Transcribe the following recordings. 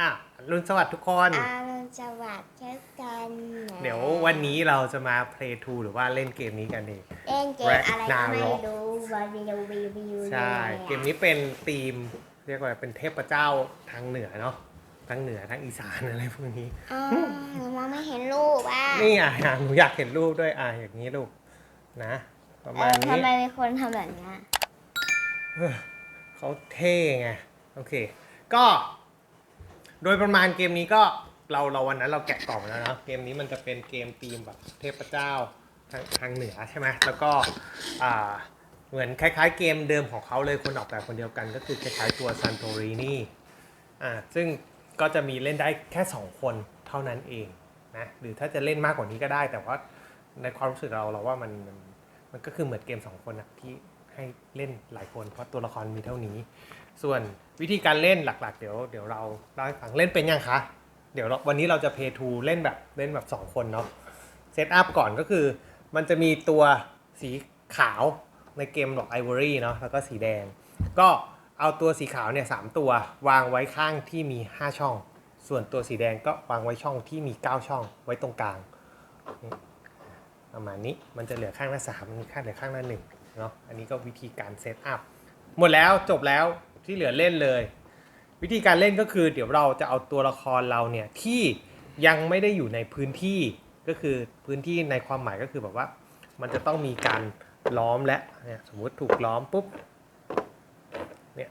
อะรุนสวัสดิ์ทุกคน อารุณสวัสดิ์เช่นกันนะเดี๋ยววันนี้เราจะมา play to หรือว่าเล่นเกมนี้กันเองเล่นเกมอะไรก็ไม่ Ragnarok รู้วันวิววิววิวใช่ เกมนี้เป็นธีม เรียกว่าเป็นเทพเจ้าทางเหนือเนาะทางเหนือทางอีสานอะไรพวกนี้ อ๋อหนูมองไม่เห็นรูปอะนี่อะอะหนูอยากเห็นรูปด้วยอะอย่างนี้ลูกนะ ประเอมาณอนี้ทำไมมีคนทำแบบเนี้ย เออเขาเท่ไงโอเค ก็ โดยประมาณเกมนี้ก็เราเราวันนั้นเราแกะกล่องมาแล้วเนาะเกมนี้มันจะเป็นเกมธีมแบบเทพเจ้าทางทางเหนือใช่ไหมแล้วก็อ่าเหมือนคล้ายๆ เกมเดิมของเขาเลยคนออกแบบคนเดียวกัน ก็คือคล้ายๆตัวซันโตรินีอ่าซึ่งก็จะมีเล่นได้แค่ 2 คนเท่านั้นเองนะหรือถ้าจะเล่นมากกว่านี้ก็ได้ แต่ว่าในความรู้สึกเราเราว่ามันมันมันก็คือเหมือนเกม 2 คนนะที่ให้เล่นหลายคนเพราะตัวละครมีเท่านี้ ส่วนวิธีการเล่นหลักๆ เดี๋ยวเดี๋ยวเราเล่าให้ฟังเล่นเป็นยังคะ เดี๋ยวเราวันนี้เราจะเพย์ทูเล่นแบบเล่นแบบ 2 คนเนาะเซตอัพก่อนก็คือ มันจะมีตัวสีขาวในเกมดอกไอวอรี่เนาะแล้วก็สีแดง ก็เอาตัวสีขาวเนี่ยสามตัววางไว้ข้างที่มี 5 ช่อง ส่วนตัวสีแดงก็วางไว้ช่องที่มี 9 ช่องไว้ตรงกลางประมาณนี้มันจะเหลือข้างละสามมันมีข้างเหลือข้างละหนึ่งเนาะอันนี้ก็วิธีการเซตอัพหมดแล้วจบแล้ว ที่เหลือเล่นเลย วิธีการเล่นก็คือ เดี๋ยวเราจะเอาตัวละครเราเนี่ยที่ยังไม่ได้อยู่ในพื้นที่ก็คือพื้นที่ในความหมายก็คือแบบว่า มันจะต้องมีการล้อมและเนี่ยสมมุติถูกล้อมปุ๊บเนี่ย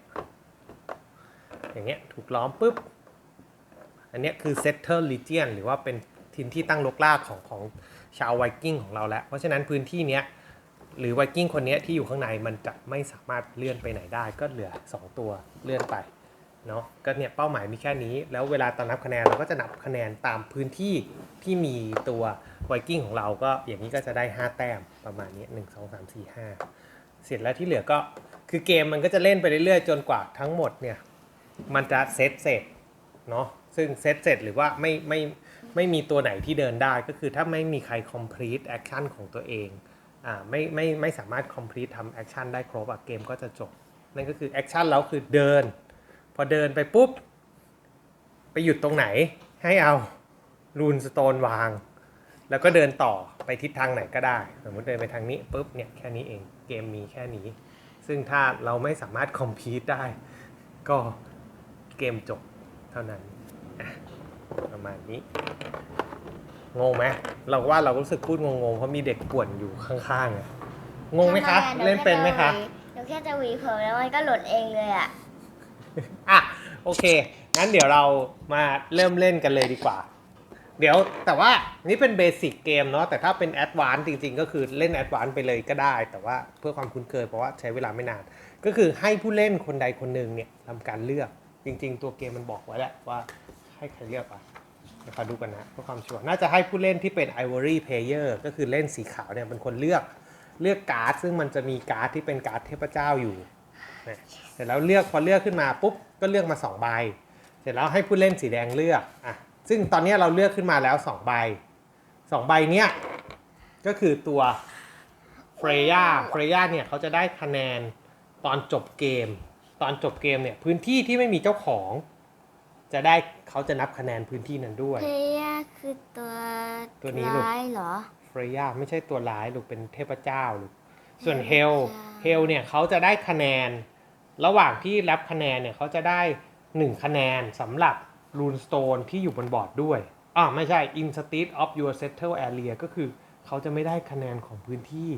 อย่างเงี้ยถูกล้อมปุ๊บอันเนี้ยคือ setter region หรือว่าเป็นทินที่ตั้งรกรากของของชาวไวกิ้งของเราแล้ว เพราะฉะนั้นพื้นที่เนี้ย หรือไวกิ้งคนนี้ที่อยู่ข้างในมันจะไม่สามารถเลื่อนไปไหนได้ก็เหลือ 2 ตัวเลื่อนไปเนาะก็เนี่ยเป้าหมายมีแค่นี้ แล้วเวลาตอนนับคะแนนเราก็จะนับคะแนนตามพื้นที่ที่มีตัวไวกิ้งของเราก็อย่างนี้ก็จะได้ 5 แต้มประมาณนี้ 1 2 3 4 5 เสร็จแล้วที่เหลือก็คือเกมมันก็จะเล่นไปเรื่อยๆ จนกว่าทั้งหมดเนี่ยมันจะเซตเสร็จเนาะซึ่งเซตเสร็จหรือว่าไม่ไม่ไม่มีตัวไหนที่เดินได้ก็คือถ้าไม่มีใคร complete action ของตัวเอง ไม่ไม่ไม่สามารถ complete ทำแอคชั่นได้ครบอะเกมก็จะจบ นั่นก็คือแอคชั่นแล้วคือเดิน พอเดินไปปุ๊บ ไปหยุดตรงไหนให้เอารูนสโตนวาง แล้วก็เดินต่อไปทิศทางไหนก็ได้ สมมติเดินไปทางนี้ปุ๊บเนี่ยแค่นี้เองเกมมีแค่นี้ ซึ่งถ้าเราไม่สามารถ complete ได้ ก็เกมจบเท่านั้นประมาณนี้ งงไหมเราว่าเรารู้สึกพูดงงๆเพราะมีเด็กป่วนอยู่ข้างๆอะงงไหมคะทำอะเล่นเป็นไหมคะหนูแค่จะหวีผมแล้วมันก็หลุดเองเลยอะ อะโอเคงั้นเดี๋ยวเรามาเริ่มเล่นกันเลยดีกว่า เดี๋ยวแต่ว่านี่เป็นเบสิกเกมเนาะแต่ถ้าเป็นแอดวานซ์จริงๆ ก็คือเล่นแอดวานซ์ไปเลยก็ได้ แต่ว่าเพื่อความคุ้นเคยเพราะว่าใช้เวลาไม่นาน ก็คือให้ผู้เล่นคนใดคนหนึ่งเนี่ยทำการเลือกจริง ๆ ตัวเกมมันบอกไว้แหละว่าให้ใครเลือกอะเดี๋ยวขอดูกันนะเพื่อความชัวร์น่าจะให้ผู้เล่นที่เป็น Ivory Player ก็คือเล่นสีขาวเนี่ยเป็นคนเลือกเลือกการ์ด ซึ่งมันจะมีการ์ดที่เป็นการ์ดเทพเจ้าอยู่นะเสร็จแล้วเลือกพอเลือกขึ้นมาปุ๊บก็เลือกมา2ใบ เสร็จแล้วให้ผู้เล่นสีแดงเลือกอะซึ่งตอนนี้เราเลือกขึ้นมาแล้ว2ใบ2ใบเนี้ยก็คือตัวเฟรย่าเฟรย่าเนี่ยเขาจะได้คะแนนตอนจบเกม ตอนจบเกมเนี่ยพื้นที่ที่ไม่มีเจ้าของ จะได้เขาจะนับคะแนนพื้นที่นั้นด้วย เพย่าคือตัวตัวนี้ลูก ร้ายเหรอ เฟรย่าไม่ใช่ตัวร้ายหรือเป็นเทพเจ้าหรือส่วนเฮลเทพเจ้าเฮลเนี่ยเขาจะได้คะแนน ระหว่างที่รับคะแนนเนี่ยเขาจะได้ 1 คะแนนสำหรับรูนสโตนที่อยู่บนบอร์ดด้วยอ่าไม่ใช่ instead of your settle area ก็คือเขาจะไม่ได้คะแนนของพื้นที่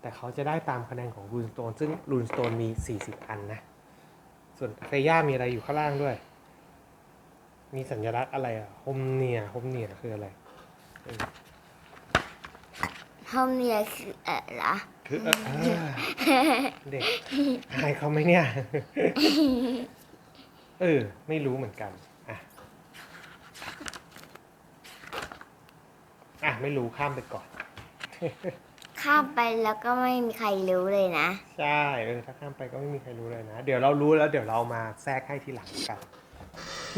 แต่เขาจะได้ตามคะแนนของรูนสโตนซึ่งรูนสโตนมี 40 อันนะ ส่วนเฟรย่ามีอะไรอยู่ข้างล่างด้วย มีสัญลักษณ์อะไรอะโฮมเนียโฮมเนียคืออะไรห้องเนี่ยคืออะไรคือเออเออเด็กอายเขาไหมเนี่ย เออ ไม่รู้เหมือนกัน อะ อะ ไม่รู้ข้ามไปก่อน ข้ามไปแล้วก็ไม่มีใครรู้เลยนะ ใช่ เออ ถ้าข้ามไปก็ไม่มีใครรู้เลยนะ เดี๋ยวเรารู้แล้ว เดี๋ยวเรามาแทรกให้ทีหลังกัน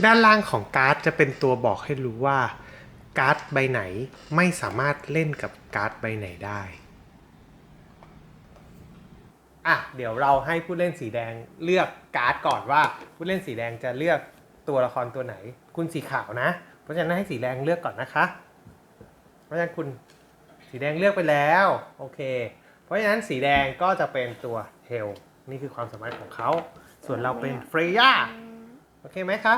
ด้านล่างของการ์ดจะเป็นตัวบอกให้รู้ว่า การ์ดใบไหนไม่สามารถเล่นกับการ์ดใบไหนได้อะเดี๋ยวเราให้ผู้เล่นสีแดงเลือกการ์ดก่อนว่า ผู้เล่นสีแดงจะเลือกตัวละครตัวไหน คุณสีขาวนะ เพราะฉะนั้นให้สีแดงเลือกก่อนนะคะ เพราะฉะนั้นคุณสีแดงเลือกไปแล้วโอเค เพราะฉะนั้นสีแดงก็จะเป็นตัวเฮลนี่คือความสามารถของเขา ส่วนเราเป็นเฟรย่าโอเคไหมคะ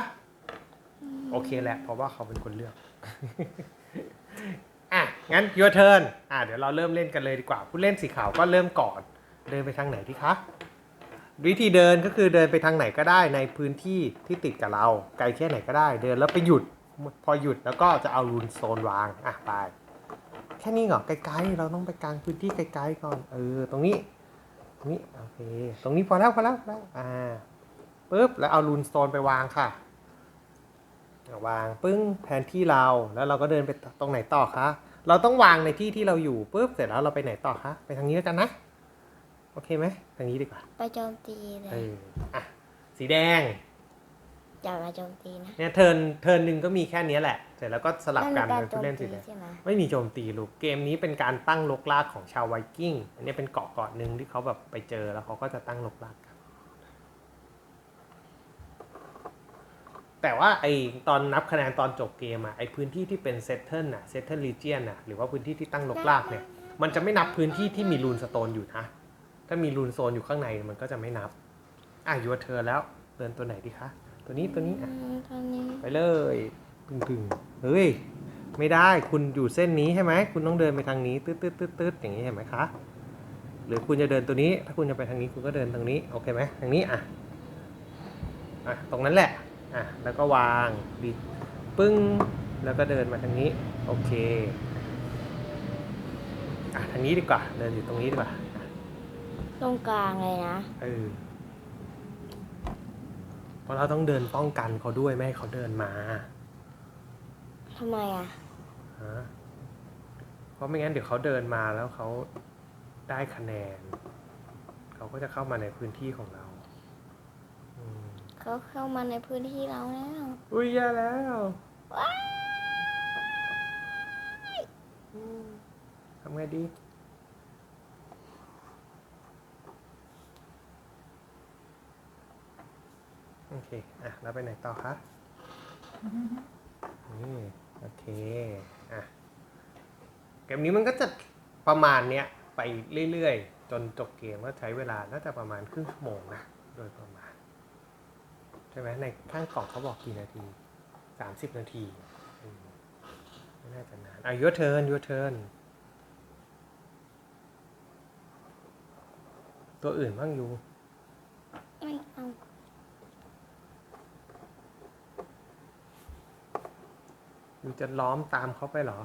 โอเคแหละเพราะว่าเขาเป็นคนเลือก อะ งั้น your turn อะ เดี๋ยวเราเริ่มเล่นกันเลยดีกว่า ผู้เล่นสีขาวก็เริ่มก่อน เดินไปทางไหนดีคะ วิธีเดินก็คือเดินไปทางไหนก็ได้ในพื้นที่ที่ติดกับเรา ไกลแค่ไหนก็ได้ เดินแล้วไปหยุด พอหยุดแล้วก็จะเอารูนโซนวาง อะ ไป แค่นี้เหรอ ไกลๆ เราต้องไปกลางพื้นที่ไกลๆก่อน เออ ตรงนี้ ตรงนี้ โอเค ตรงนี้พอแล้วพอแล้วพอแล้ว อ่าปุ๊บ แล้วเอารูนโซนไปวางค่ะ วางปึ้งแผนที่เราแล้วเราก็เดินไปตรงไหนต่อคะเราต้องวางในที่ที่เราอยู่ปุ๊บเสร็จแล้วเราไปไหนต่อคะไปทางนี้แล้วกันนะโอเคไหมทางนี้ดีกว่าไปโจมตีเลเอยออะสีแดงอย่ามาโจมตีนะเนี่ยเทิร์นเทิร์นหนึ่งก็มีแค่นี้แหละ เสร็จแล้วก็สลับกันไม่มีเป็นผู้เล่นสีแดง ใช่ไหมไม่มีโจมตีลูก เกมนี้เป็นการตั้งลกลากของชาวไวกิ้ง อันนี้เป็นเกาะเกาะหนึ่งที่เขาแบบไปเจอแล้วเขาก็จะตั้งลกลากกัน แต่ว่าไอตอนนับคะแนนตอนจบเกมอะไอพื้นที่ที่เป็นเซตเทิลน่ะเซตเทิลลีเจียนน่ะหรือว่าพื้นที่ที่ตั้งลกลากเนี่ยมันจะไม่นับพื้นที่ที่มีรูนสโตนอยู่นะ ถ้ามีรูนโซนอยู่ข้างในมันก็จะไม่นับ อะยูเธอแล้วเดินตัวไหนดีคะ ตัวนี้ตัวนี้อะอืมตอนนี้ ไปเลยตึงตึงเฮ้ย ไม่ได้คุณอยู่เส้นนี้ใช่ไหม คุณต้องเดินไปทางนี้ตืดตืดตืดตืดอย่างนี้เห็นไหมคะ หรือคุณจะเดินตัวนี้ ถ้าคุณจะไปทางนี้คุณก็เดินทางนี้ โอเคไหมทางนี้อะ อะ ตรงนั้นแหละ อะแล้วก็วางดีปึ้ง แล้วก็เดินมาทางนี้ โอเคอะทางนี้ดีกว่า เดินอยู่ตรงนี้ดีกว่าอะตรงกลางเลยนะ เออเพราะเราต้องเดินป้องกันเขาด้วยไม่ให้เขาเดินมาทำไมอะฮะเพราะไม่งั้นเดี๋ยวเขาเดินมาแล้วเขาได้คะแนน เขาก็จะเข้ามาในพื้นที่ของเราอืม เขาเข้ามาในพื้นที่เราแล้วอุ้ยแย่แล้วว้ายอืมทำไงดีโอเค อะ แล้วไปไหนต่อคะ นี่ โอเค อะ เกมนี้มันก็จะประมาณเนี้ย ไปเรื่อยๆ จนจบเกมก็ใช้เวลา น่าจะประมาณครึ่งชั่วโมงนะ โดยประมาณใช่ไหมในข้างกล่องเขาบอกกี่นาทีสามสิบนาทีอืมไม่น่าจะนานอะยูเทิร์นยูเทิร์นตัวอื่นบ้างอยู่ไม่เอาอยู่จะล้อมตามเขาไปเหรอ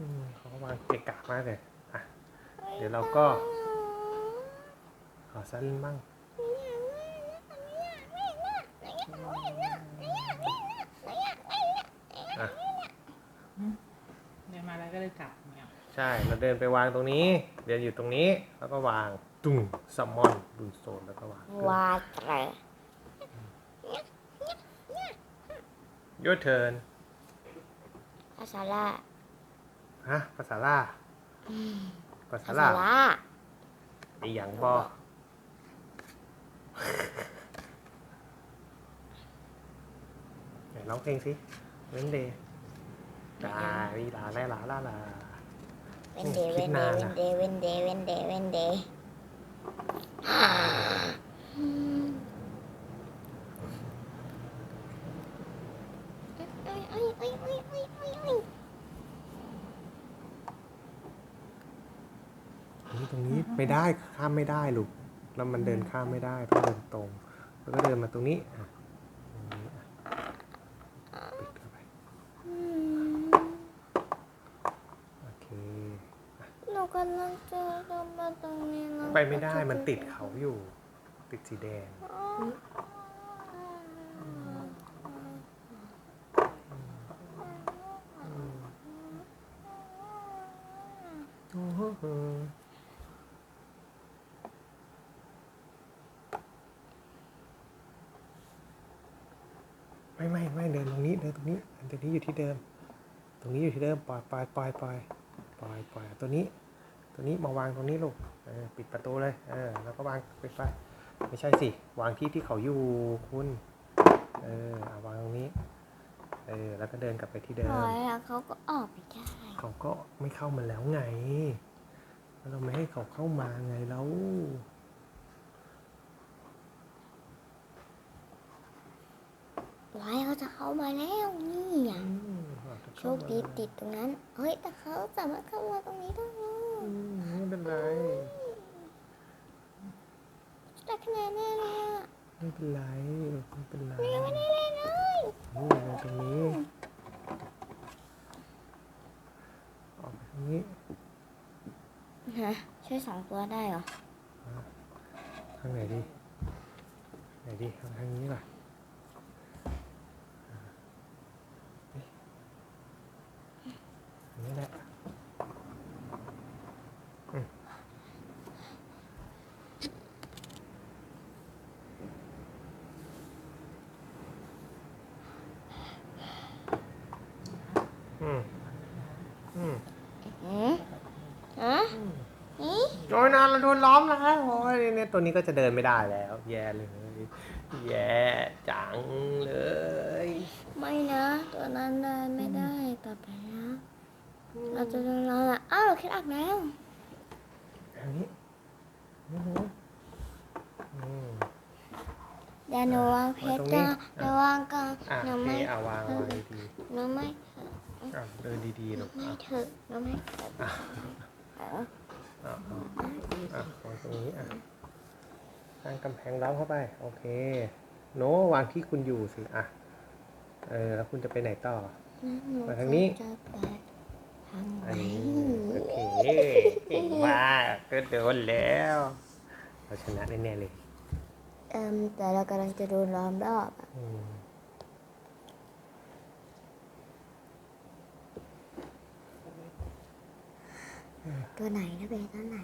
อืมเขาก็วางเกะกะมากเลย อะ เดี๋ยวเราก็ขอซาลินบ้างอะเดินมาแล้วก็เลยกลับเนี่ยใช่เราเดินไปวางตรงนี้ เดินอยู่ตรงนี้แล้วก็วางตุ้งซัมมอนดูโซนแล้วก็วางวาดอะไรยูเทิร์นภาษาล่า ฮะภาษาล่า ภาษาภาล่าษาล่าไอหยังบอไหนร้องเพลงสิเว้นเดย์ลาลีลาแล่ลาลาลา เวนเดย์คิเวดนเดนานย์นะเวนเดย์เวนเดย์เวนเดย์เวนเดย์เอ้ยเอ้ยเอ้ยเอ้ยเอ้ยเอ้ยเอ้ย นี่ ตรงนี้ไม่ได้ข้ามไม่ได้ลูกแล้วมันเดินข้ามไม่ได้ต้องเดินตรง แล้วก็เดินมาตรงนี้อะตรงนี้อะปิดเข้าไปอืมโอเคหนูกำลังจะเดินมาตรงนี้นะไปไม่ได้มันติดเขาอยู่ ติดสีแดงไม่ ไม่ไม่เดินตรงนี้เดินตรงนี้เดินตรงนี้อยู่ที่เดิม ตรงนี้อยู่ที่เดิมปล่อยปล่อยปล่อยปล่อยปล่อยปล่อยตัวนี้ ตัวนี้มาวางตรงนี้ลูกเออปิดประตูเลยเออแล้วก็วางปิดไฟไม่ใช่สิวางที่ที่เขาอยู่คุณเออเอาวางตรงนี้เออแล้วก็เดินกลับไปที่เดิปมล่อยแล้วเขาก็ออกไปได้เขาก็ไม่เข้ามาแล้วไงแล้วเราไม่ให้เขาเข้ามาไงแล้ว ไว้เขาจะเข้ามาแล้วนี่อะอืมเขาจะโชเข้าคมาดีติดตรงนั้น เฮ้ยแต่เขาสามารถเข้ามาตรงนี้ได้แล้อืมไม่เป็นไรได้คะแนนแน่เลยอะไม่เป็นไรไม่เป็นไรยังไม่ได้เล่นเลยนี่เลยตรงนี้ออกไปตรงนี้ฮะช่วยสองตัวได้เหรอทางไหนดีไหนดีทางทางนี้ป่ะนี่อันนี้แหละอืมอืม อืมอืมฮะนี่โอ้ยนานเราโดนล้อมแล้วโอ้ยเนี่ยตัวนี้ก็จะเดินไม่ได้แล้ว แย่เลย แย่จังเลย ไม่นะ ตัวนั้นเดินไม่ได้ต่อไปนะเราจะโดนเราอะอ้าวเราคิดอักแล้วอันนี้นี่หนูอืมเดี๋ยวหนูวางเพชรไว้ตรงนี้จ้าเดี๋ยววางกลางอะหนูโอเคไม่เอาวางวางดีหนูไม่ๆ อะเดินดีๆลูกไม่เถอะหนูไม่เถอะอะเอออะอะวางตรงนี้อะสร้างกำแพงล้อมเข้าไป โอเค โน้วางที่คุณอยู่สิ อะ เออ แล้วคุณจะไปไหนต่อหนูมาทางนี้ จะไปทางไหนอันนี้โอเคเก่งมากก็โดนแล้ว เราชนะแน่ๆเลย เอิมแต่เรากำลังจะโดนล้อมรอบอะ อืม ตัวไหนนะเบตัวไหน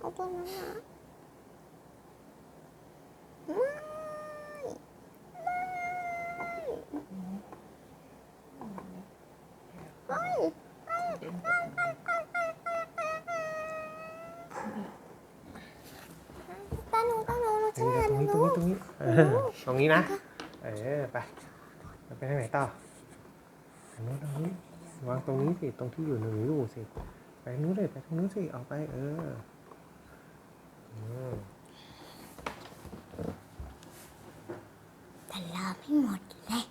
เอาตัวนั้นนะไม่ไม่ตาหนูตาหนูหนูตรงนะนี้ตรงนี้ตรงนี้ตรงนี้นะ เออไปไปทางไหนต่อทางโน้นทางนี้วางตรงนี้สิตรงที่อยู่หนูอยู่สิ ไปทางนู้นเลยไปทางนู้นสิออกไปเอออืมแต่รอไม่หมดเลย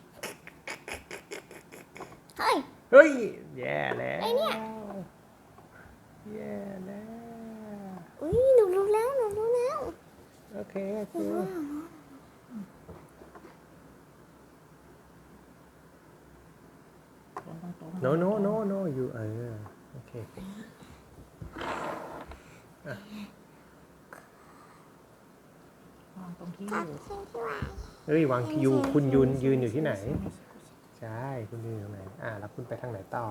เฮ้ย เฮ้ยแย่แล้วไอ้เนี่ย แย่แล้ว อุ้ยหนูรู้แล้วหนูรู้แล้วโอเคโอเคตรงๆ no no no no อยู่เออโอเค วางตรงที่อกับยู่สิ่งที่วางเฮ้ยวางที่อยู่คุณยืนยืนอยู่ที่ไหน ใช่ คุณยืนอยู่ตรงไหน อ่า แล้วคุณไปทางไหนต่อ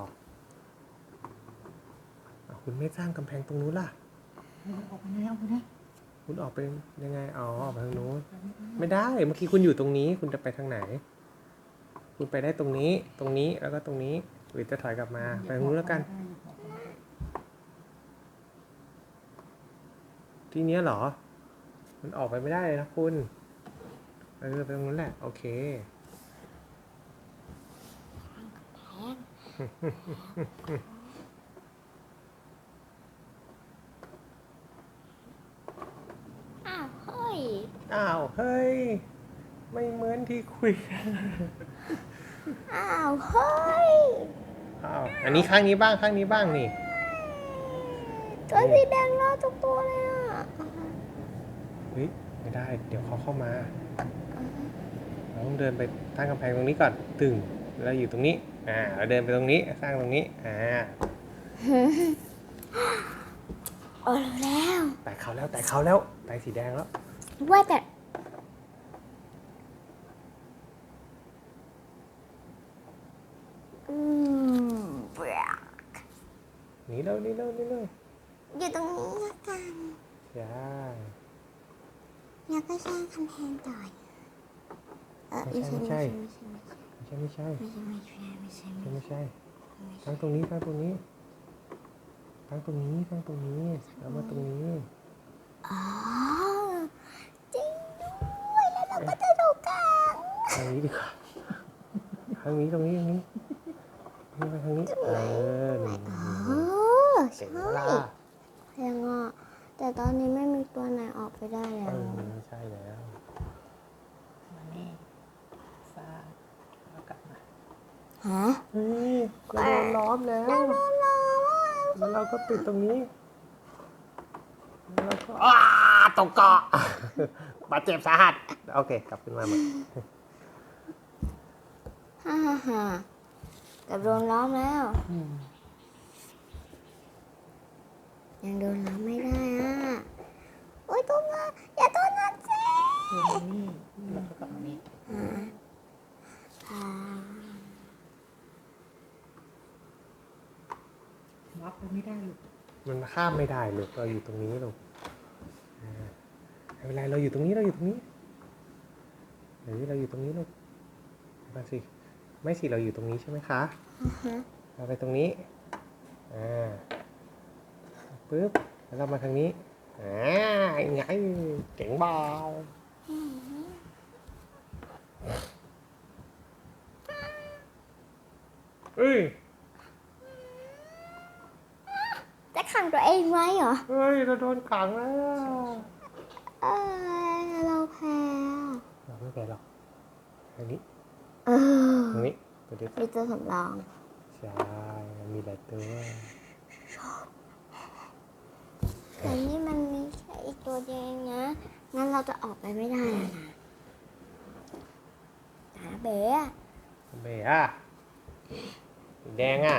อะคุณไม่สร้างกำแพงตรงนู้นล่ะ ออกไปแล้วออกไปแล้วคุณออกไปยังไง อ๋อ ออกไปทางนู้น ไม่ได้ เมื่อกี้คุณอยู่ตรงนี้ คุณจะไปทางไหน คุณไปได้ตรงนี้ ตรงนี้ แล้วก็ตรงนี้ หรือจะถอยกลับมา ไปทางนู้นแล้วกัน ที่เนี้ยเหรอ มันออกไปไม่ได้เลยนะคุณ เออ ไปตรงนู้นแหละ โอเค อ้าวเฮ้ย อ้าว เฮ้ย ไม่เหมือนที่คุยกันอ้าวเฮ้ย อ้าว อันนี้ข้างนี้บ้าง ข้างนี้บ้างนี่ ตัวสีแดงรอดทุกตัวเลยอะเฮ้ยไม่ได้ เดี๋ยวเขาเข้ามา เราต้องเดินไปตั้งกำแพงตรงนี้ก่อน ตึงแล้วอยู่ตรงนี้ อ่า เราเดินไปตรงนี้ สร้างตรงนี้ อ่าโอ้รู้แล้ว แตะเขาแล้ว แตะเขาแล้ว แตะสีแดงแล้ว ว่าแต่อืมเบื่อหนีเร็วหนีเร็วหนีเร็วอยู่ตรงนี้ละกันใช่ แล้วก็สร้างกำแพงต่อยเออไม่ใช่ไม่ใช่ไม่ใช่ไม่ใช่ไม่ใช่ไม่ใช่ไม่ใช่ไม่ใช่ไม่ใช่ไม่ใช่ไม่ใช่ตั้งตรงนี้ตั้งตรงนี้ตั้งตรงนี้ตั้งตรงนี้แล้วมาตรงนี้อ๋อจริงด้วยแล้วเราก็จะดูกลางทางนี้ดีกว่าทางนี้ตรงนี้ตรงนี้นี่ไปทางนี้เออนี่อ๋อเจ๋ใช่งละยังอะ แต่ตอนนี้ไม่มีตัวไหนออกไปได้แล้เอวอไม่ใช่แล้ว มานี่ฟ้าแล้วกลับมาฮะเฮ้ยเราโดนล้อมแล้ว แล้วเราก็ติดตรงนี้ แล้วเราก็อ้าตกเกาะ บาดเจ็บสาหัส โอเค กลับขึ้นมาใหม่ฮ่าฮ่าฮ่ากับโดนล้อมแล้ว ยังโดนล้อมไม่ได้อะ โอ๊ยตัวมาอย่าตัวนัดสิมานี่แล้วก็กลับมานี่อ่าอ่าล็อกไปไม่ได้ลูกมันข้ามไม่ได้ลูกเราอยู่ตรงนี้ลูกอ่าไม่เป็นไรเราอยู่ตรงนี้เราอยู่ตรงนี้เดี๋ยวเราอยู่ตรงนี้ลูกมาสิไม่สิเราอยู่ตรงนี้ใช่ไหมคะ เราไปตรงนี้ อ่า ปึ๊บแล้วเรามาทางนี้อ่าไงเจ๋งเบาเอ้ยจะขังตัวเองไว้เหรอ เฮ้ยเราโดนขังแล้วเออเราแพ้เราไม่เป็นหรอกทางนี้เออทางนี้ตัวเดียวมีตัวสำรอง ใช่มันมีหลายตัว แต่นี่มันมีแค่อีกตัวเดียวเองนะ งั้นเราจะออกไปไม่ได้แล้วนะตาเบ๋อะเบะอะสีแดงอะ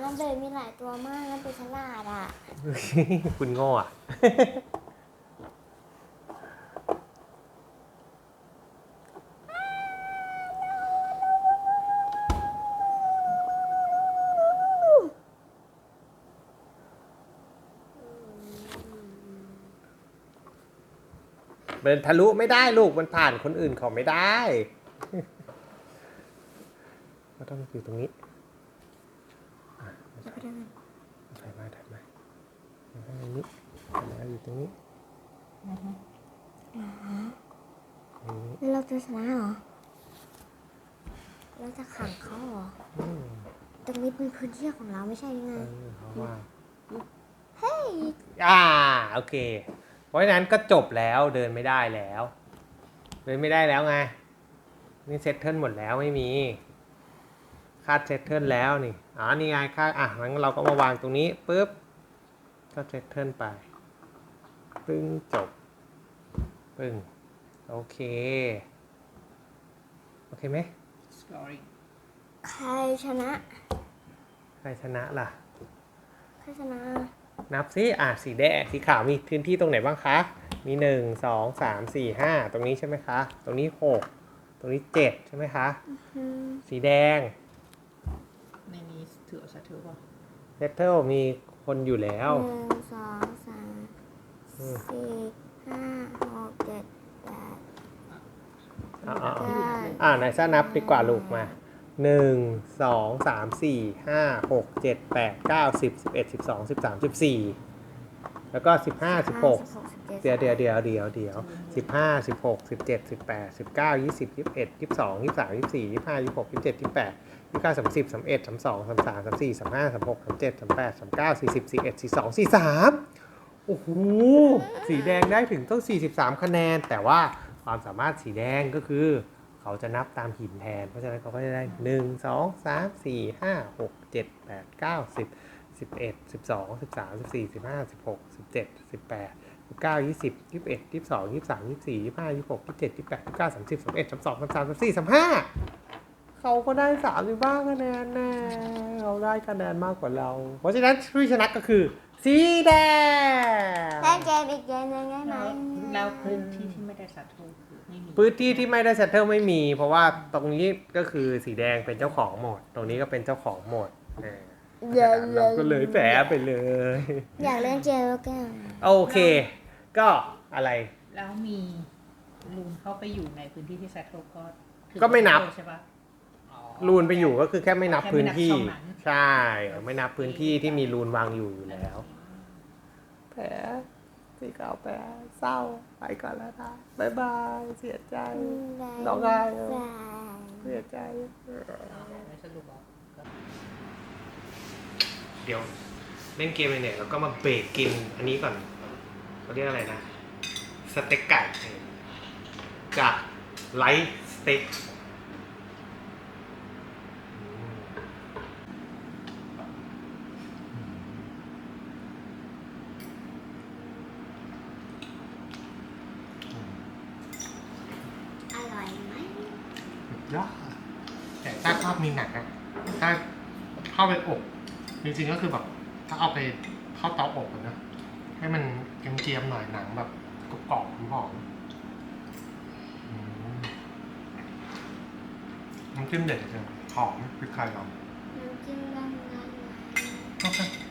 น้องเบ๋มีหลายตัวมากน้องเบ๋ฉลาดอะ คุณโง่อะ เดินทะลุไม่ได้ลูกมันผ่านคนอื่นเขาไม่ได้ก็ต้องอยู่ตรงนี้อะถ่ายมาถ่ายมาถ่ายมาตรงนี้ถ่ายมาอยู่ตรงนี้แล้วเราจะชนะเหรอ เราจะขังเขาเหรออตรงนี้เป็นพื้นที่ของเราไม่ใช่ยังไงเออเพราว่า เฮ้ย อ่า โอเค เพราะฉะนั้นก็จบแล้วเดินไม่ได้แล้ว เดินไม่ได้แล้วไงนี่เซตเทิลหมดแล้วไม่มีคาดเซตเทิลแล้วนี่อ๋อนี่ไงคาดอะงั้นเราก็มาวางตรงนี้ปุ๊บก็เซตเทิลไปปึ้งจบปึ้งโอเค โอเคไหม exploring ใครชนะ ใครชนะล่ะ ใครชนะ นับซิอะสีแดงสีขาวมีพื้นที่ตรงไหนบ้างคะ มีหนึ่งสองสามสี่ห้าตรงนี้ใช่ไหมคะ ตรงนี้หกตรงนี้เจ็ดใช่ไหมคะอืมสีแดง ในนี้ถือเอาชัตเทิลป่ะเลตเทิลมีคนอยู่แล้ว หนึ่งสองสามอืมสี่ห้าหกเจ็ดแปด อ่าอ่าเก้าอ่าไหนซ่านับดีกว่าลูกมา หนึ่งสองสามสี่ห้าหกเจ็ดแปดเก้าสิบสิบเอ็ดสิบสองสิบสามสิบสี่แล้วก็สิบห้าสิบหกเดี๋ยวเดี๋ยวเดี๋ยวเดี๋ยวเดี๋ยวสิบห้าสิบหกสิบเจ็ดสิบแปดสิบเก้ายี่สิบยี่สิบเอ็ดยี่สิบสองยี่สิบสามยี่สิบสี่ยี่สิบห้ายี่สิบหกยี่สิบเจ็ดยี่สิบแปดยี่สิบเก้าสามสิบสามเอ็ดสามสองสามสามสามสี่สามห้าสามหกสามเจ็ดสามแปดสามเก้าสี่สิบสี่เอ็ดสี่สองสี่สามโอ้โหสีแดงได้ถึงต้องสี่สิบสามคะแนน แต่ว่าความสามารถสีแดงก็คือ เขาจะนับตามหินแทน เพราะฉะนั้นเขาก็จะได้หนึ่งสองสามสี่ห้าหกเจ็ดแปดเก้าสิบสิบเอ็ดสิบสองสิบสามสิบสี่สิบห้าสิบหกสิบเจ็ดสิบแปดสิบเก้ายี่สิบยี่สิบเอ็ดยี่สิบสองยี่สิบสามยี่สิบสี่ยี่สิบห้ายี่สิบหกยี่สิบเจ็ดยี่สิบแปดยี่สิบเก้าสามสิบสามเอ็ดสามสองสามสามสามสี่สามห้าเขาก็ได้สามสิบบ้าคะแนนแน่เขาได้คะแนนมากกว่าเรา เพราะฉะนั้นผู้ชนะก็คือ สีแดง เล่นเกมอีกเกมหนึงได้ไหม แล้วแล้วพื้นที่ที่ไม่ได้ชัตเทิลคือไม่มี พื้นที่ที่ไม่ได้เซตเทิลไม่มี เพราะว่าตรงนี้ก็คือสีแดงเป็นเจ้าของหมด ตรงนี้ก็เป็นเจ้าของหมดเออเดี๋ยวเราก็เลยแพ้ไปเลย อยากเล่นเกมแล้วแก้วโอเค ก็อะไร แล้วมีลูนเข้าไปอยู่ในพื้นที่ที่ชัตเทิลก็ก็ไม่นับ ใช่ปะอ๋อ รูนไปอยู่ก็คือแค่ไม่นับแค่ไม่พื้นนับที่ช่องนั้น ใช่ ไม่นับพื้นที่ที่มีรูนวางอยู่อยู่แล้ว แผล สีขาวแผลเศร้าไปก่อนแล้วนะบายบายเสียใจร้องไห้เหรอเสียใจไม่สรุปบอกเดี๋ยวเล่นเกมไปเนี่ยแล้วก็มาเบรกกินอันนี้ก่อนเขาเรียกอะไรนะ สเต็กไก่กับไลท์สเต็กอืม อร่อยไหม สุดยอดแต่ถ้าชอบมีหนังอะถ้าเข้า ไปอบจริงๆก็คือแบบถ้าเอาไปเข้าเตาอบอะนะให้มันเกรียมๆหน่อยหนังแบบกรอบๆหอมๆอืมน้ำจิ้มเด็ดจริงหอมพริกไทยเราน้ำจิ้มร้อนๆโอเค